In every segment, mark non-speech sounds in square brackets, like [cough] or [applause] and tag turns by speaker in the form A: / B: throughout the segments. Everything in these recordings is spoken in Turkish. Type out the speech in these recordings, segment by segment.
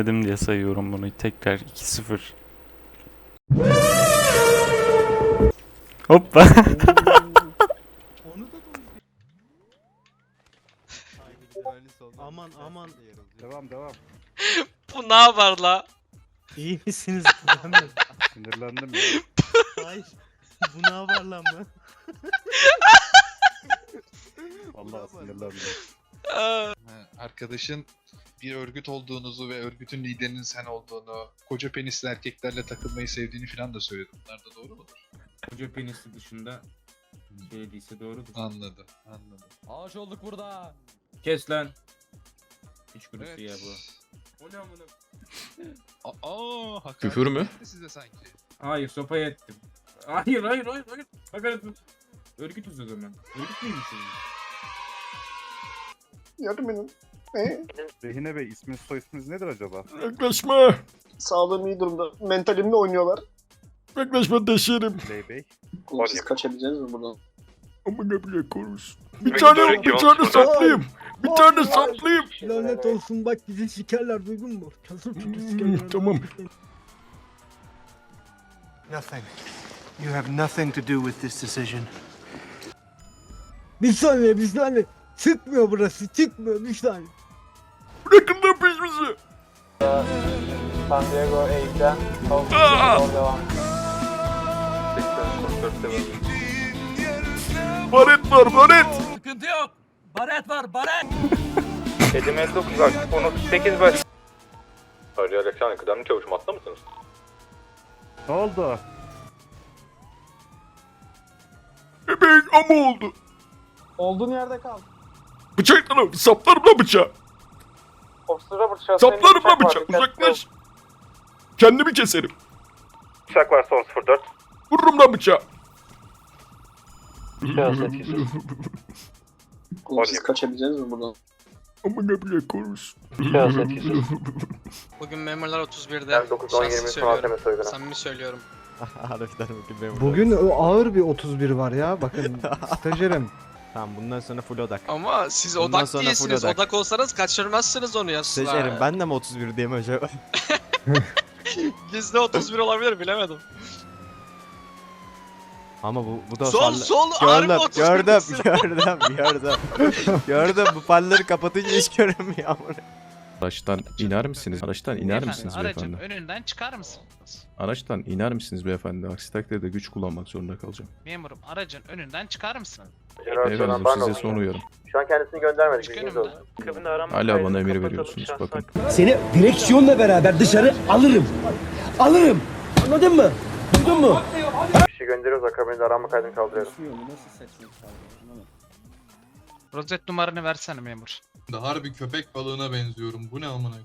A: Ben winledim diye sayıyorum bunu. Tekrar 2-0. Hoppa.
B: Aman aman.
C: Devam devam.
D: Bu ne yapar la?
B: İyi misiniz? [laughs]
C: Sinirlendim ya.
B: Hayır. Bu ne var lan mı?
C: Vallahi sinirlendim.
E: Arkadaşın bir örgüt olduğunuzu ve örgütün liderinin sen olduğunu, koca penisli erkeklerle takılmayı sevdiğini falan da söyledi. Bunlar da doğru mudur?
F: Koca penisi dışında şey değilse doğrudur.
E: Anladım, anladım.
G: Ağaç olduk burada.
F: Kes lan. Hiç kurusu
E: Evet.
F: ya bu. O ne amına? [laughs]
E: Aa, hakaret
H: Küfür mü?
E: etti Size sanki.
F: Hayır sopaya ettim. Hayır hayır hayır hayır. Hakaret et. Örgütüz o zaman. Örgüt müymüşüz?
I: Yardım edin. Ne?
C: Rehine Bey isminiz soy isminiz nedir acaba?
H: Yaklaşma.
I: Sağlığım iyi durumda. Mentalimle oynuyorlar.
H: Yaklaşma deşerim.
C: Ley Bey.
I: Oğlum siz kaçabileceğiniz mi buradan?
H: Amına bile konuş. Bir tane, bir tane saplayayım. Bir tane saplayayım.
B: Lanet olsun bak bizi sikerler duydun mu? Kasır tutu sikerler.
H: tamam.
J: Nothing. You have nothing to do with this decision.
B: Bir saniye bir saniye. Çıkmıyor burası çıkmıyor bir saniye.
H: Bırakın lan peşimizi.
I: San Diego Eğitim.
H: Aa! Baret var baret.
G: Sıkıntı yok. Baret var baret. [laughs]
F: Edim 59 bak. 8 baş.
H: Hacı Alexander kıdemli çavuşum atla mısınız?
C: Ne oldu?
H: Bebeğin ama oldu.
I: Olduğun yerde kal.
H: Bıçakla lan saplarım lan bıçağı.
I: Ofisura bıçağı.
H: Saplarım lan bıçağı. Uzaklaş. Kendimi keserim.
C: Bıçak var son 04.
H: Vururum lan bıçağı.
I: Oğlum siz kaçabileceğiniz mi buradan?
H: Amına bile konuş.
D: bugün memurlar 31'de. Şanslı söylüyorum. Samimi söylüyorum. [laughs]
B: Bugün ağır bir 31 var ya bakın [laughs] stajyerim.
G: Tamam bundan sonra full odak.
D: Ama siz
G: Bundan
D: odak
G: sonra
D: değilsiniz.
G: odak.
D: Odak olsanız kaçırmazsınız onu ya.
G: Stajyerim ben de mi 31 diyeyim acaba? [laughs] [laughs]
D: Gizli 31 olabilir bilemedim.
G: Ama bu, bu da
D: Sol
G: farlı-
D: sol harbi
G: Gördüm,
D: 31
G: gördüm, gördüm, gördüm. [laughs] gördüm, bu palleri kapatınca hiç görünmüyor amına.
H: Araçtan iner misiniz? Araçtan iner misiniz
D: aracın
H: beyefendi?
D: önünden çıkar mısınız?
H: Araçtan iner misiniz beyefendi? Aksi takdirde güç kullanmak zorunda kalacağım.
D: Memurum aracın önünden çıkar mısın?
H: Beyefendi size son uyarım.
I: Şu an kendisini göndermedik.
D: Çık önümden.
H: Hala bana emir veriyorsunuz bakın.
J: Seni direksiyonla beraber dışarı alırım. Alırım. Anladın mı? Duydun mu?
I: Bir şey gönderiyoruz akabinde arama kaydını kaldırıyoruz.
D: Rozet numaranı versene memur.
E: Harbi köpek balığına benziyorum. Bu ne amına? [laughs]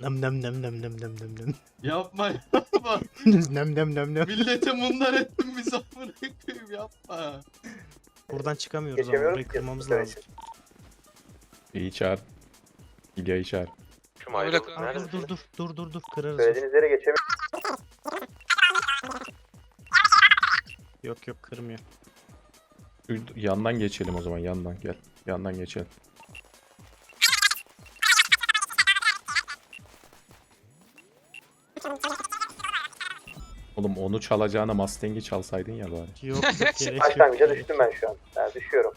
B: Nem nem nem nem nem nem nem nem.
E: Yapma yapma. [laughs]
B: nem nem nem nem.
E: Millete mundar ettin bizi amına koyayım yapma.
B: Buradan çıkamıyoruz ama
I: Geçemiyoruz
B: burayı kırmamız lazım.
H: İyi çağır. İlya'yı çağır.
D: Öyle
B: Aa, dur dur dur dur dur dur kırarız.
I: Söylediğiniz yere geçemiyoruz.
B: Yok yok kırmıyor.
H: Yandan geçelim o zaman yandan gel. Yandan geçelim. Oğlum onu çalacağına Mustang'i çalsaydın ya bari.
B: Yok [laughs] yok gerek yok.
I: Başlangıca düştüm ben şu an. Yani düşüyorum.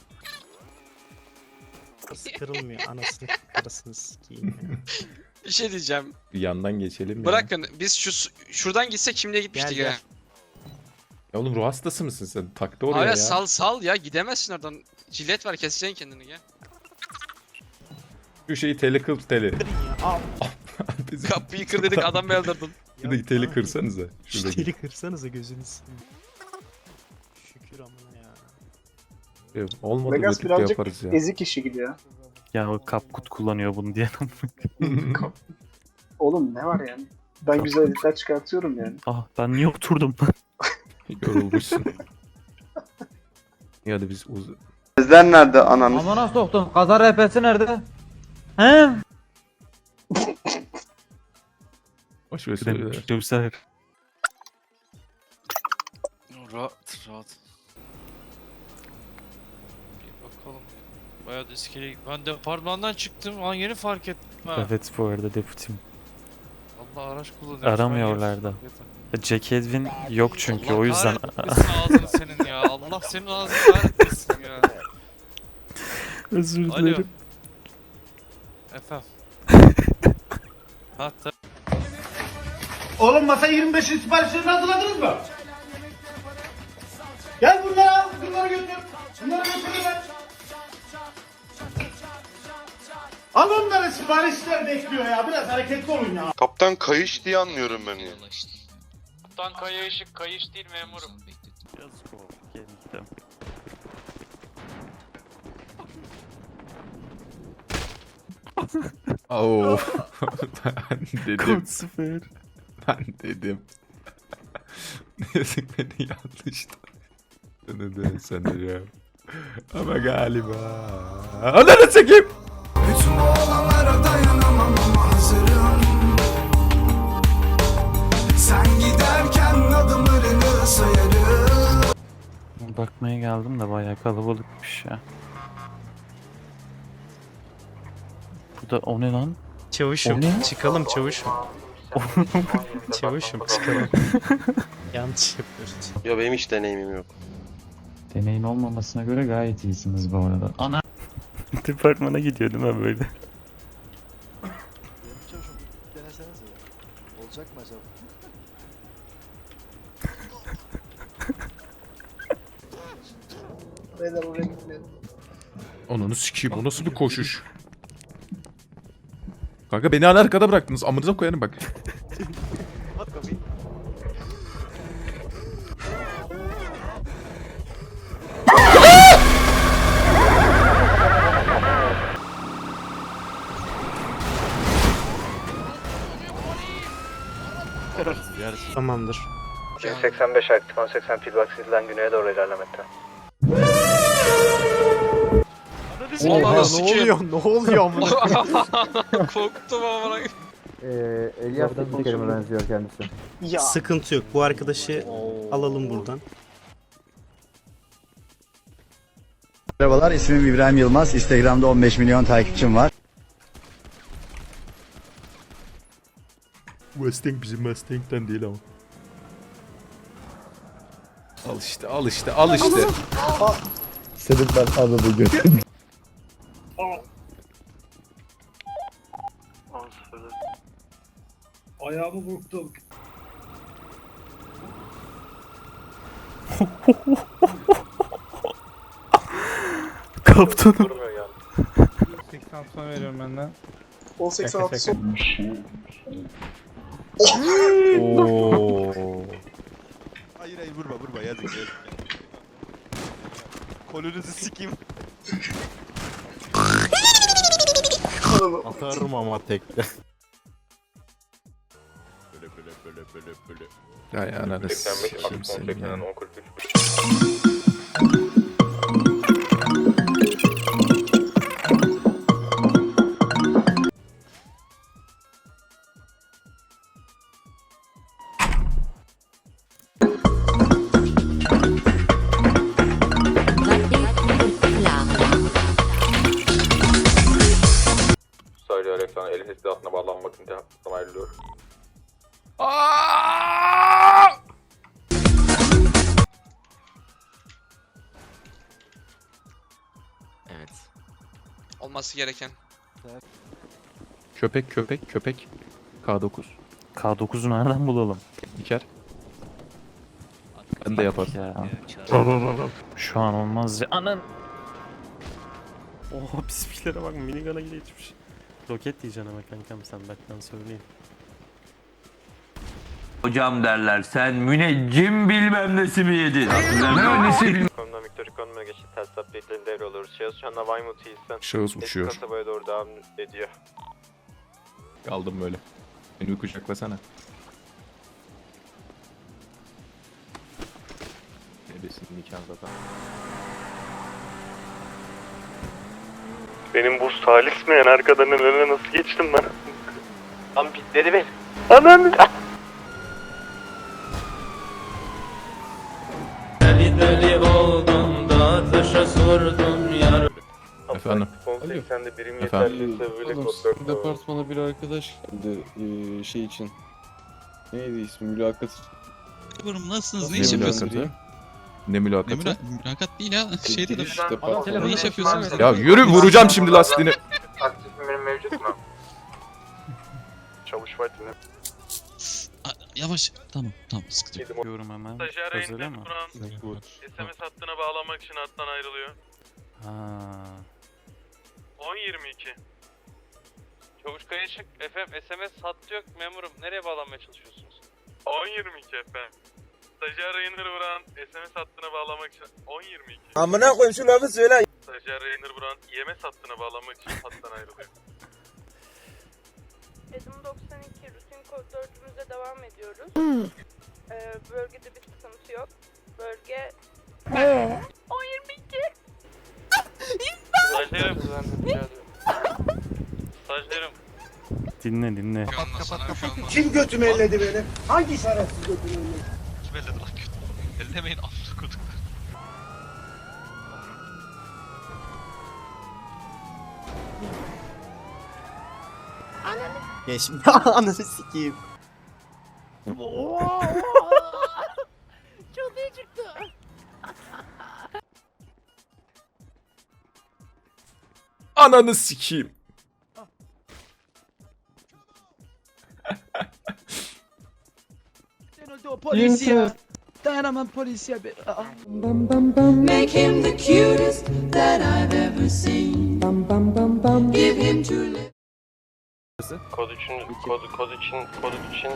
B: Kırılmıyor anasını karısını sikeyim ya.
D: Bir şey diyeceğim.
H: Bir yandan geçelim ya.
D: Bırakın biz şu şuradan gitsek şimdiye gitmiştik
B: Gel,
D: ya.
B: gel.
H: Ya oğlum ruh hastası mısın sen? Taktı oraya
D: Hayır
H: ya.
D: sal sal ya gidemezsin oradan. Cilet var keseceksin kendini gel.
H: Şu şeyi teli kır teli.
B: Al. [laughs]
H: Bizim-
D: Kapıyı kır dedik adam öldürdün.
H: Şuradaki teli kırsanıza.
B: Şu
H: Şuradaki.
B: teli kırsanıza gözünü seveyim. Şükür amına ya.
H: Yok, Olmadı
I: Vegas
H: birlikte
I: birazcık
H: yaparız ya.
I: Ezik işi gibi ya.
A: Ya o kapkut kullanıyor bunu diyen. [laughs]
I: Oğlum ne var yani? Ben güzel editler çıkartıyorum yani.
A: ah ben niye oturdum? [laughs]
H: Yorulmuşsun. İyi hadi biz uz...
I: Bizden nerede ananı?
G: Amına soktun, kaza RP'si nerede? He?
H: Boş ver söyle.
D: Rahat rahat.
K: Bakalım. Bayağı da iskeleye Ben departmandan çıktım. An yeni fark ettim. Ha.
A: Evet bu arada deputim.
K: Allah araç kullanıyorsun.
A: Aramıyorlar da. Jack Edwin yok çünkü o yüzden.
K: ağzını senin ya. Allah senin ağzını kahretmesin ya. [laughs]
A: Özür
K: Alo.
A: dilerim.
K: Efendim. [laughs] ha tabii.
I: Oğlum masa 25'in siparişlerini hazırladınız mı? Gel bunları al, bunları götür. Bunları götür ver. Al onları siparişler bekliyor ya. Biraz hareketli olun ya.
L: Kaptan kayış diye anlıyorum ben ya.
K: Kaptan kaya ışık kayış değil memurum.
A: Yazık.
H: Oo. [laughs] [laughs] ben dedim.
A: Kod sıfır.
H: Ben dedim. [laughs] Neyse beni yanlış tanıdın sanırım. Ama galiba. Ananı çekeyim.
A: Bakmaya geldim de bayağı kalabalıkmış ya. Bu da o ne lan?
B: Çavuşum
A: O ne?
B: çıkalım çavuşum. [laughs] çavuşum çıkalım. Yanlış yapıyoruz.
M: Yo benim hiç deneyimim yok.
A: Deneyin olmamasına göre gayet iyisiniz bu arada. Ana! [laughs] Departmana gidiyor değil mi böyle?
M: Olacak mı acaba? [laughs] Beyler oraya gitmeyelim.
H: Ananı sikeyim o nasıl bir koşuş? Kanka beni hala arkada bıraktınız. Amınıza koyarım bak. [laughs]
B: Tamamdır.
M: 85 aktif 1080 feedback sizden güneye doğru ilerlemekte.
K: Oha, ne oluyor?
B: Ne oluyor amına? [laughs]
K: Korktum ama.
J: Eee Elias Tekin'e benziyor kendisi.
M: Ya.
B: Sıkıntı yok. Bu arkadaşı alalım buradan.
I: Merhabalar, ismim İbrahim Yılmaz. Instagram'da 15 milyon takipçim var.
H: Mustang bizim Mustang'den değil ama. Al işte al işte al işte.
I: Senin ben anımı götürdüm.
N: Ayağımı burktum. [laughs]
A: Kaptanım.
L: 80 son veriyorum benden.
M: 1086 son. Oo.
B: hayır hayır vurma vurma yazık yazık. Kolunuzu sikeyim.
M: Atarım ama tekte.
H: Böyle böyle böyle böyle böyle. Ya ananı Beklenmek, akıl kontrol
L: kimsin ya. eklenen 10.43. istihdatına bağlanmak intihaptan ayrılıyor.
B: Evet.
D: Olması gereken.
H: Köpek köpek köpek. K9.
A: K9'u nereden bulalım?
H: İker. Ben de yaparım.
A: Ya. Şu an olmaz ya. Anın. Oha bizimkilere bak minigana yetişmiş. Roket diyeceksin ama kankam sen baktan söyleyeyim.
I: Hocam derler, sen müneccim bilmem nesi mi yedin? Ne nesi bilmem.
L: Konumdan Victoria konumuna geçti. Ters update'leri devralıyoruz. Şahıs şu anda Weymouth Hills'ten
H: Şahıs
L: eski
H: uçuyor.
L: kasabaya doğru devam ediyor.
H: Kaldım böyle. Beni bir kucaklasana. Neredesin nikah zaten?
L: Benim bu salismeyen arkadan önüne nasıl geçtim ben?
M: Lan bitleri be.
L: Anam!
I: Deli deli oldum da taşa sordum yar
H: Efendim.
O: Alo. birim
H: Efendim?
O: Departmana bir arkadaş geldi şey için. Neydi ismi mülakat için.
C: Nasılsınız?
H: Ne mülakatı? Ne mülakatı?
C: mülakat değil ya. Şeyde de
O: departmana.
C: ne iş yapıyorsunuz?
H: Ya yürü vuracağım şimdi lastiğini.
O: Aktif emirim mevcut mu? Çavuş var dinle.
C: Yavaş. Tamam tamam sıkıntı yok.
A: Diyorum hemen.
P: Stajyer
A: Özel
P: Ender
A: ama.
P: Turan SMS hattına bağlamak için hattan ayrılıyor.
A: Ha.
P: 10.22. Çavuş Kaya çık. FM SMS hattı yok memurum. Nereye bağlanmaya çalışıyorsunuz? 10.22 efendim. Stajyer Rainer Buran SMS hattına bağlamak için 10.22.
I: Amına koyayım şu lafı söyle.
P: Stajyer Rainer Buran IMS hattına bağlamak için hattan ayrılıyor.
Q: Edim 92 rutin kod 4'ümüze devam ediyoruz. Ee, bölgede bir sıkıntı yok. Bölge 1022
P: Stajyerim. Stajyerim.
A: Dinle dinle.
I: Kim götümü elledi beni? Hangi şerefsiz götümü elledi?
C: Kim elledi lan kötü? Ellemeyin amına koduk.
G: Geç. [laughs] Ananı sikeyim.
Q: Çok iyi çıktı.
H: Ananı sikeyim.
I: Polis ya. Dayanamam polis ya.
Q: Make him the cutest that I've ever seen. Give him two
O: Kod için, kod, kod için, kod için